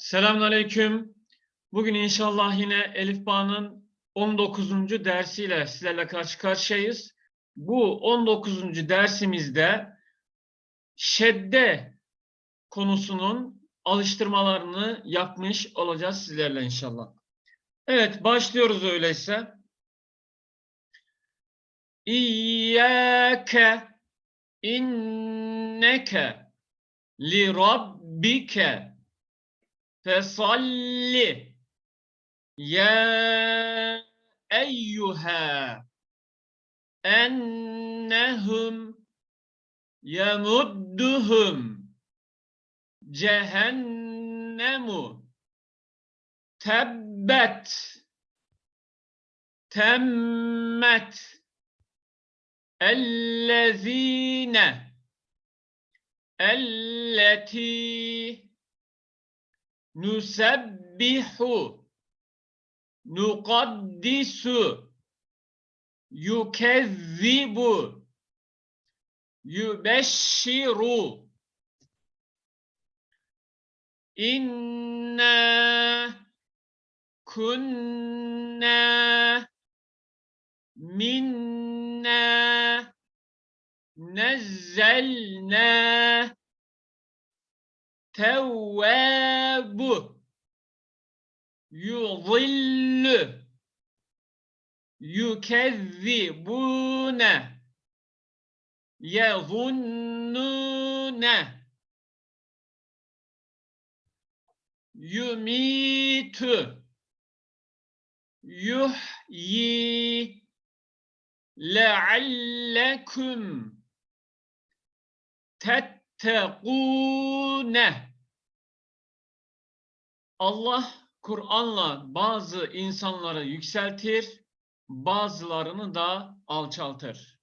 Selamünaleyküm. Bugün inşallah yine Elif Bağ'ın 19. dersiyle sizlerle karşı karşıyayız. Bu 19. dersimizde şedde konusunun alıştırmalarını yapmış olacağız sizlerle inşallah. Evet, başlıyoruz öyleyse. İyyâke inneke li rabbike fesalli ya eyyuha ennehum yemudduhum cehennemu tebbet temmet ellezine elleti nusebbihu nukaddisu yukezzibu yubeşşiru inna kunna minna nezzelna tevvabu yudillu. Yukezzibune. Yezunnune. Yumitu. Yuhyi. Leallekum tettegûne Allah Kur'an'la bazı insanları yükseltir, bazılarını da alçaltır.